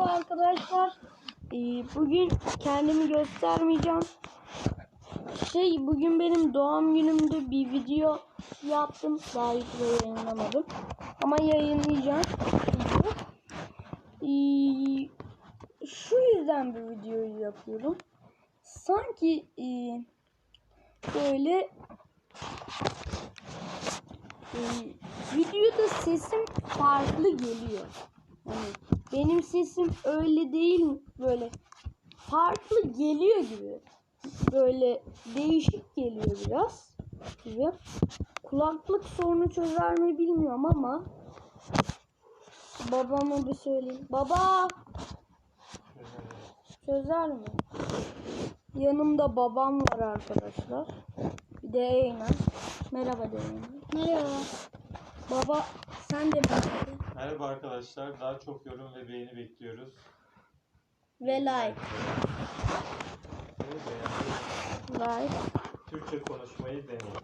Merhaba arkadaşlar. Ee, bugün kendimi göstermeyeceğim. Şey bugün benim doğum günümde bir video yaptım. Daha YouTube'a yayınlamadım. Ama yayınlayacağım. Ee, şu yüzden bu videoyu yapıyorum. Sanki e, böyle e, videoda sesim farklı geliyor. Yani sesim öyle değil böyle farklı geliyor gibi. Böyle değişik geliyor biraz gibi. Kulaklık sorunu çözer mi bilmiyorum ama babama bir söyleyeyim. Baba çözer mi? Yanımda babam var arkadaşlar. Bir de Eymen. Merhaba de Eymen. Merhaba. Baba sen de merhaba. Merhaba arkadaşlar. Daha çok yorum ve beğeni bekliyoruz. Ve like. Ve. Like. Türkçe konuşmayı deneyin.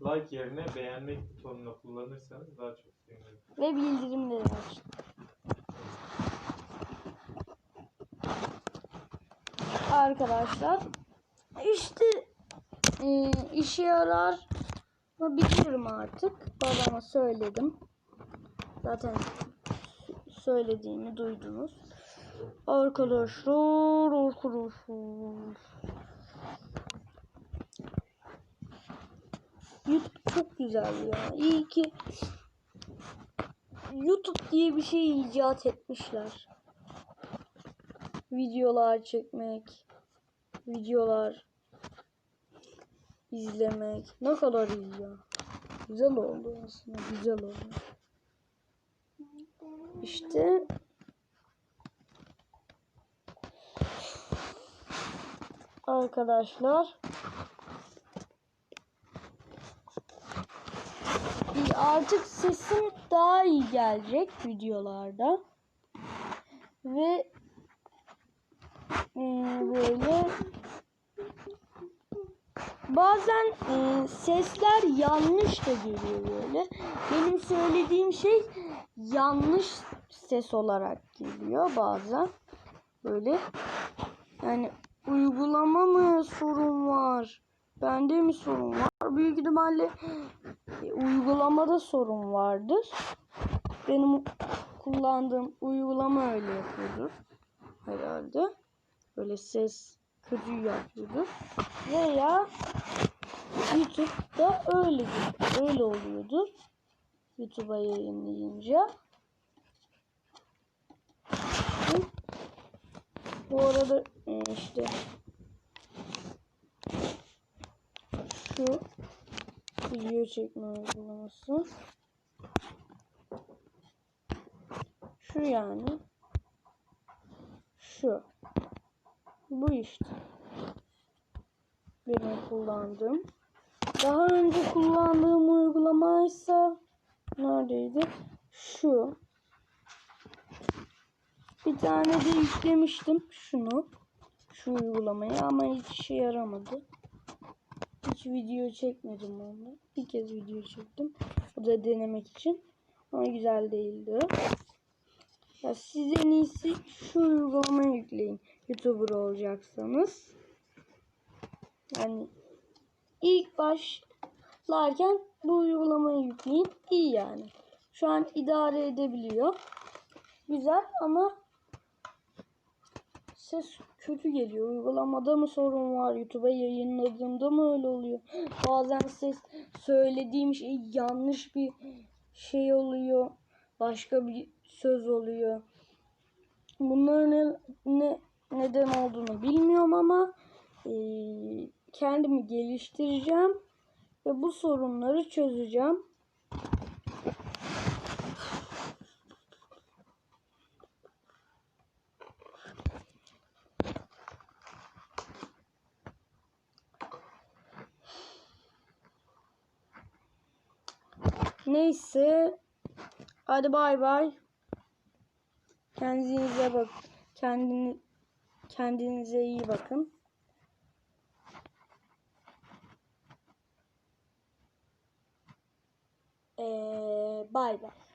Like yerine beğenmek butonunu kullanırsanız daha çok sevinirim. Ve bildirimleri aç. Arkadaşlar işte e, işe yarar mı biliyorum artık. Babama söyledim. Zaten söylediğimi duydunuz. Arkadaşlar, arkadaşlar. YouTube çok güzel ya. İyi ki YouTube diye bir şey icat etmişler. Videolar çekmek, videolar izlemek. Ne kadar iyi ya. Güzel oldu aslında, güzel oldu. İşte arkadaşlar artık sesim daha iyi gelecek videolarda ve e, böyle bazen e, sesler yanlış da geliyor böyle benim söylediğim şey yanlış ses olarak geliyor bazen böyle yani uygulama mı sorun var bende mi sorun var büyük ihtimalle e, uygulamada sorun vardır. Benim kullandığım uygulama öyle yapıyordur herhalde. Böyle ses kötü yapıyordur. Veya YouTube'da öyle öyle oluyordur. YouTube'a yayınlayınca. Bu arada e, işte şu video çekme uygulaması. Şu yani. Şu. Bu işte. Benim kullandığım. Daha önce kullandığım uygulama ise neredeydi? Şu. Bir tane de yüklemiştim şunu. Şu uygulamayı ama hiç işe yaramadı. Hiç video çekmedim onunla. Bir kez video çektim. O da denemek için. Ama güzel değildi. Ya siz en iyisi şu uygulamayı yükleyin. YouTuber olacaksanız. Yani ilk başlarken bu uygulamayı yükleyin. İyi yani. Şu an idare edebiliyor. Güzel ama ses kötü geliyor. Uygulamada mı sorun var? YouTube'a yayınladığımda mı öyle oluyor? Bazen ses söylediğim şey yanlış bir şey oluyor. Başka bir söz oluyor. Bunların ne, ne neden olduğunu bilmiyorum ama e, kendimi geliştireceğim ve bu sorunları çözeceğim. Neyse. Hadi bay bay. Kendinize bak. Kendini kendinize iyi bakın. Ee, bay bay.